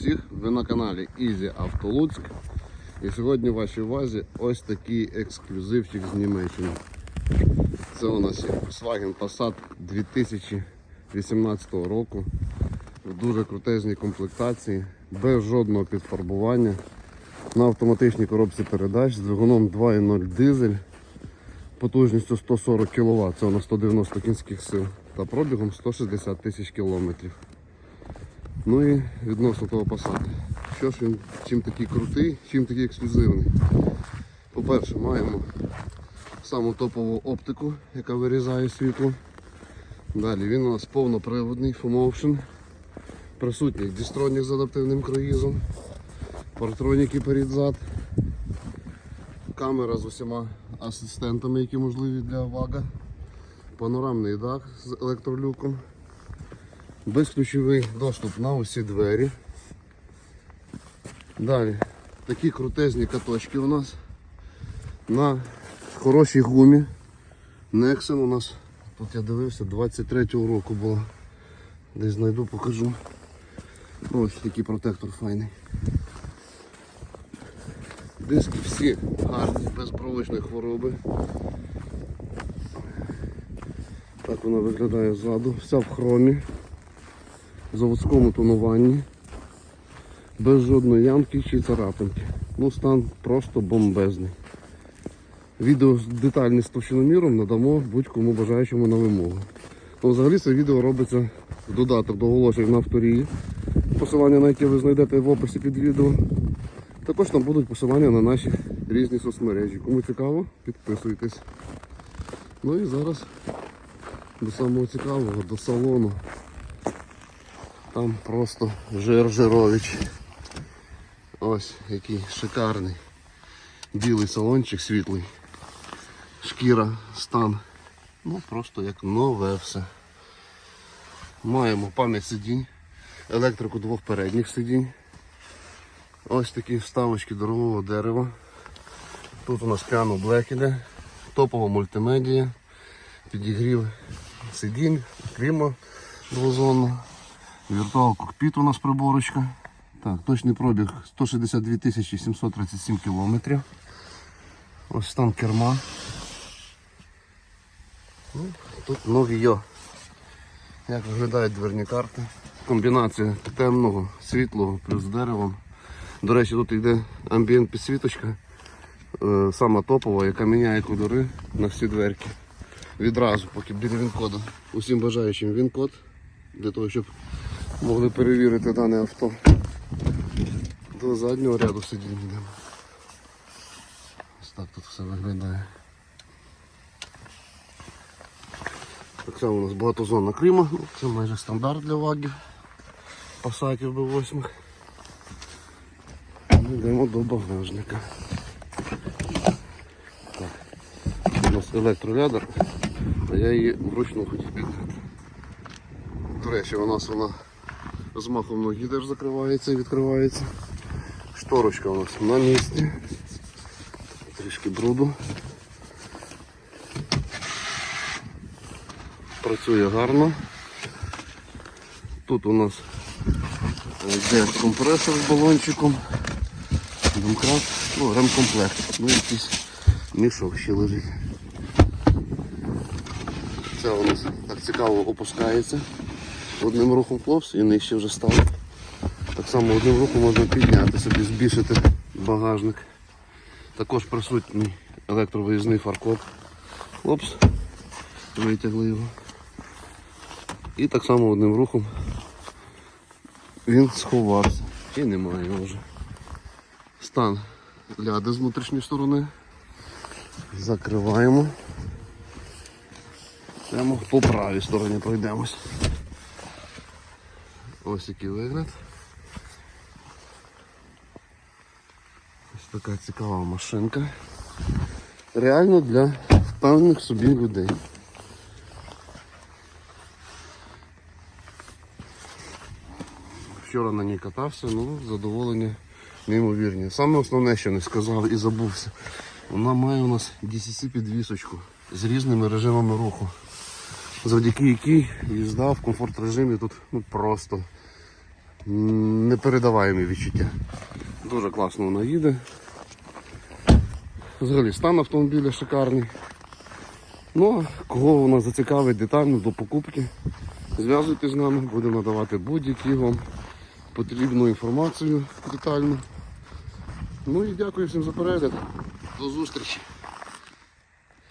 Усіх! Ви на каналі Easy Auto Луцьк. І сьогодні в вашій увазі ось такий ексклюзивчик з Німеччини. Це у нас є Volkswagen Passat 2018 року. В дуже крутезній комплектації, без жодного підфарбування. На автоматичній коробці передач з двигуном 2.0 дизель потужністю 140 кВт, це у нас 190 кінських сил та пробігом 160 тисяч кілометрів. Ну і відносно того Passat. Що ж він, чим такий крутий, чим такий ексклюзивний. По-перше, маємо саму топову оптику, яка вирізає світло. Далі він у нас повноприводний, FuMotion. Присутній дістронік з адаптивним круїзом, партроніки перед-зад, камера з усіма асистентами, які можливі для ВАГа, панорамний дах з електролюком, безключовий доступ на усі двері. Далі такі крутезні каточки у нас на хорошій гумі. Nexon у нас, тут я дивився, 23-го року було. Десь знайду, покажу. Ось такий протектор файний. Диски всі гарні, без провичної хвороби. Так вона виглядає ззаду, вся в хромі, заводському тонуванні, без жодної ямки чи царапинки. Ну, стан просто бомбезний. Відео з детальним з товщиноміром надамо будь-кому бажаючому на вимогу. Ну, взагалі це відео робиться в додаток до оголошень на авторії, посилання на яке ви знайдете в описі під відео. Також там будуть посилання на наші різні соцмережі. Кому цікаво, підписуйтесь. Ну і зараз до самого цікавого, до салону. Там просто жир жирович. Ось який шикарний. Білий салончик світлий. Шкіра, стан. Ну просто як нове все. Маємо пам'ять сидінь, електрику двох передніх сидінь. Ось такі вставочки дорогого дерева. Тут у нас піано Black іде, топова мультимедія, підігрів сидінь, кліма двозонна, віртуал кокпіт у нас приборочка. Так, точний пробіг 162 тисячі 737 кілометрів. Ось стан керма. Ну, тут нові йо. Як виглядають дверні карти. Комбінація темного, світлого плюс деревом. До речі, тут йде амбієнт підсвіточка, е, сама топова, яка міняє кольори на всі дверки. Відразу, поки біля він-коду. Усім бажаючим він-код, для того, щоб могли перевірити дане авто. До заднього ряду сидінь йдемо. Ось так тут все виглядає. Так само у нас багатозонна ну, це майже стандарт для вагів, пасатів Б8. Ну, Йдемо до багажника. Так. У нас електролядер, а я її вручну хотів підняти. До речі, у нас вона з махом ноги теж закривається і відкривається. Шторочка у нас на місці. Трішки бруду. Працює гарно. Тут у нас йде компресор з балончиком. Домкрат, ну, ремкомплект. Ну якийсь мішок ще лежить. Це у нас так цікаво опускається. Одним рухом хлопці і нижче вже стало. Так само одним рухом можна підняти собі, збільшити багажник. Також присутній електровиїзний фаркоп. Хлопс, витягли його. І так само одним рухом він сховався. І немає його вже. Стан ляди з внутрішньої сторони. Закриваємо. Прямо по правій стороні пройдемось. Ось який вигляд. Ось така цікава машинка. Реально для впевнених собі людей. Вчора на ній катався, ну задоволення неймовірні. Саме основне, що не сказав і забувся. Вона має у нас DCC підвісочку з різними режимами руху. Завдяки якій їзда в комфорт режимі тут ну, просто непередаваємі відчуття. Дуже класно вона їде. Взагалі стан автомобіля шикарний. Ну, кого вона зацікавить детально до покупки, зв'язуйтесь з нами, будемо надавати будь-які вам потрібну інформацію детальну. Ну і дякую всім за перегляд. До зустрічі!